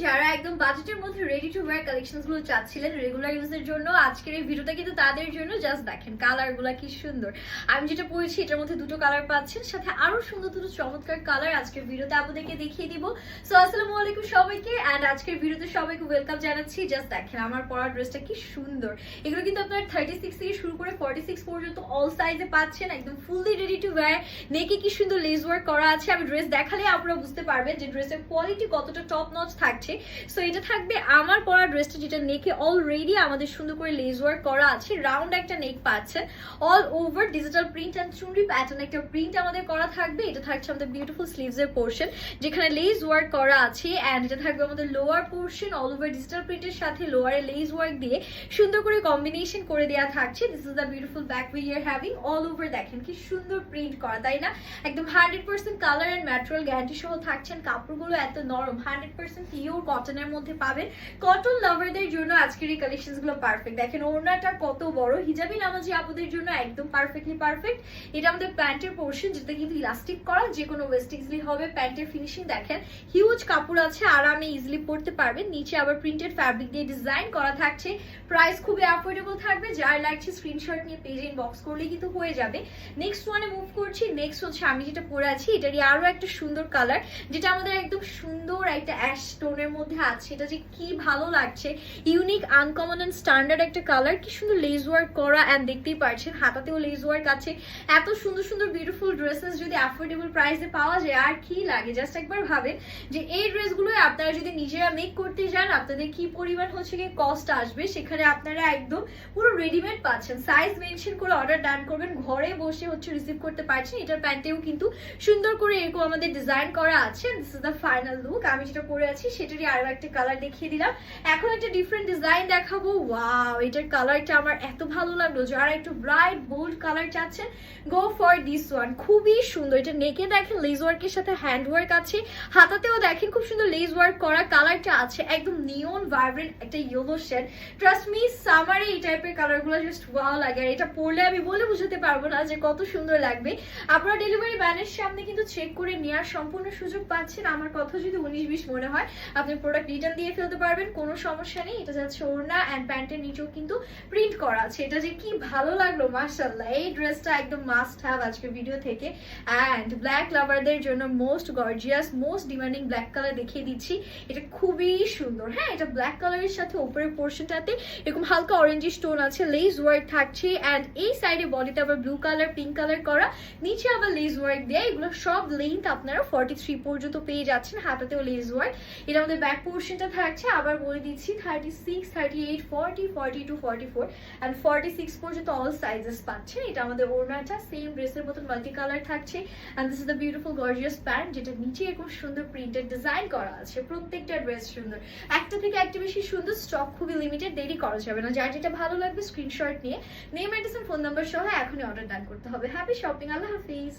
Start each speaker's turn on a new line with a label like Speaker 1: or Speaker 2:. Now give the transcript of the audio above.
Speaker 1: যারা একদম বাজেটের মধ্যে রেডি টু ওয়্যার কালেকশনসগুলো চাচ্ছিলেন রেগুলার ইউজের জন্য। আজকের এই ভিডিওটা কিন্তু তাদের জন্য জাস্ট দেখেন কালারগুলা কি সুন্দর। আমি যেটা পরেছি, এটার মধ্যে দুটো কালার পাচ্ছেন, সাথে আরও সুন্দর দুটো চমৎকার কালার আজকের ভিডিওতে আপনাদেরকে দেখিয়ে দিব। সো আসসালামু আলাইকুম সবাইকে এন্ড আজকের ভিডিওতে সবাইকে ওয়েলকাম জানাচ্ছি। জাস্ট দেখেন আমার পরা ড্রেসটা কি সুন্দর। এগুলো কিন্তু আপনার থার্টি সিক্স থেকে শুরু করে ফর্টি সিক্স পর্যন্ত অল সাইজে পাচ্ছেন, একদম ফুললি রেডি টু ওয়্যার নেকে কি সুন্দর লেস ওয়ার্ক করা আছে। আমি ড্রেস দেখালে আপনারা বুঝতে পারবেন যে ড্রেসের কোয়ালিটি কতটা টপ নচ থাকছে। সো এটা থাকবে আমার পরা ড্রেসটা যেটা নেকে অলরেডি আমাদের সুন্দর করে লেস ওয়ার্ক করা আছে। রাউন্ড একটা নেক পাচ্ছেন all over digital print and chunri pattern একটা প্রিন্ট আমাদের করা থাকবে। এটা থাকছে আমাদের বিউটিফুল স্লিভস এর পোর্শন যেখানে লেস ওয়ার্ক করা আছে। অ্যান্ড এটা থাকবে আমাদের lower portion all over digital প্রিন্টের সাথে লোয়ারে লেস ওয়ার্ক দিয়ে সুন্দর করে কম্বিনেশন করে দেওয়া থাকছে। This is the beautiful back we are having all over দেখেন কি সুন্দর প্রিন্ট করা, তাই না? একদম hundred percent colour and material guarantee সহ থাকছেন কাপড়গুলো এত নরম হান্ড্রেড পার্সেন্ট পিওর কটনের মধ্যে পাবেন। কটন লাভারদের জন্য আজকের এই কালেকশনগুলো পারফেক্ট দেখেন, ওড়নাটা কত বড়। হিজাবি নামাজি আপুদের জন্য একদম পারফেক্টলি পারফেক্ট এটা আমাদের প্যান্টের পোর্শন যেটা কিন্তু ইলাস্টিক করা যে কোনো ওয়েস্ট ইজিলি হবে। প্যান্টের ফিনিশিং দেখেন হিউজ কাপড় আছে আরামে ইজিলি পরতে পারবেন। নিচে আবার প্রিন্টেড ফ্যাব্রিক দিয়ে ডিজাইন করা থাকছে। প্রাইস খুবই অ্যাফোর্ডেবল থাকবে। যার লাগছে স্ক্রিনশট নিয়ে পেজে ইনবক্স করলে কিন্তু হয়ে যাবে। নেক্সট ওয়ানে মুভ করছি। নেক্সট হচ্ছে আমি যেটা পরে আছি, এটারই আরও একটা সুন্দর কালার যেটা আমাদের একদম সুন্দর একটা অ্যাশ টোনের মধ্যে আছে এটা যে কি ভালো লাগছে। ইউনিক আনকমন অ্যান্ড স্ট্যান্ডার্ড একটা কালার কি সুন্দর লেজ ওয়ার্ক করা অ্যান্ড দেখতেই পারছেন, হাতাতেও লেজ ওয়ার্ক আছে। এত সুন্দর সুন্দর বিউটিফুল ড্রেসেস যদি অ্যাফোর্ডেবল প্রাইসে পাওয়া যায়, আর কি লাগে? জাস্ট একবার ভাবেন যে এই ড্রেসগুলো আপনারা যদি নিজেরা মেক করতে যান, আপনাদের কি পরিমাণ হচ্ছে গিয়ে কস্ট আসবে? সেখানে আপনারা একদম পুরো রেডিমেড পাচ্ছেন। সাইজ মেনশন করে অর্ডার ডান করবেন, ঘরে বসে হচ্ছে রিসিভ করতে পারছেন। এটার প্যান্টেও কিন্তু সুন্দর করে এরকম আমাদের ডিজাইন করা আছে। This is the final look আমি যেটা পরে আছি, সেটারই আরও একটা কালার দেখিয়ে দিলাম। এখন একটা ডিফারেন্ট ডিজাইন দেখাবো। ওয়াও এটার কালারটা আমার এত ভালো লাগল। যারা একটু ব্রাইট বোল্ড কালার চাচ্ছেন গো ফর দিস ওয়ান খুবই সুন্দর। এটা নেকে দেখেন লেজ ওয়ার্কের সাথে হ্যান্ড ওয়ার্ক আছে। হাতাতেও দেখেন, খুব সুন্দর লেজ ওয়ার্ক করা কালারটা আছে। একদম নিয়ন ভাইব্রেন্ট একটা ইয়েলো শেড ট্রাস্ট মি সামারে এই টাইপের কালারগুলো জাস্ট ওয়াও লাগে। আর এটা পরলে আমি বলে বুঝাতে পারব না যে কত সুন্দর লাগবে। আপনারা ডেলিভারি ম্যানের সামনে কিন্তু চেক করে নেওয়ার সম্পূর্ণ সুযোগ পাচ্ছেন। আমার কথা যদি উনিশ বিশ মনে হয়, আপনি প্রোডাক্ট রিটার্ন দিয়ে ফেলতে পারবেন, কোনো সমস্যা নেই। এটা যাচ্ছে ওড়না অ্যান্ড প্যান্টের নিচেও কিন্তু প্রিন্ট করা আছে। এটা যে কি ভালো লাগল মার্শাল্লাহ এই ড্রেসটা একদম মাস্ট হ্যাভ আজকের ভিডিও থেকে। অ্যান্ড ব্ল্যাক লাভারদের জন্য most gorgeous most demanding black colour দেখিয়ে দিচ্ছি। এটা খুবই সুন্দর। হ্যাঁ এটা ব্ল্যাক কালারের সাথে উপরের পোর্শনটাতে এরকম হালকা অরেঞ্জি স্টোন আছে লেজ ওয়ার্ক থাকছে। অ্যান্ড এই সাইডে বডিতে আবার ব্লু কালার পিঙ্ক কালার করা। নিচে আবার লেজ ওয়ার্ক দেয়। এগুলো সব লেন্থ আপনারা ফর্টি থ্রি পর্যন্ত পেয়ে যাচ্ছেন হাতাতেও লেজ ওয়ার্ক এটা আমাদের ব্যাক পোর্শনটা থাকছে, আবার বলে দিচ্ছি thirty six thirty eight forty forty two forty four and forty six পর্যন্ত অল সাইজেস পাচ্ছে এটা আমাদের ওড়নাটা সেম ড্রেসের মতন মাল্টি কালার থাকছে and this is the beautiful gorgeous pant যেটা নিচে এরকম সুন্দর প্রিন্টেড ডিজাইন করা আছে, প্রত্যেকটা ড্রেস সুন্দর। একটা থেকে একটা বেশি সুন্দর স্টক খুবই লিমিটেড দেরি করা যাবে না। যার যেটা ভালো লাগবে স্ক্রিনশট নিয়ে নেম অ্যাড্রেস ফোন নাম্বার সহ এখনই অর্ডার ডান করতে হবে। হ্যাপি শপিং আল্লাহ হাফিজ।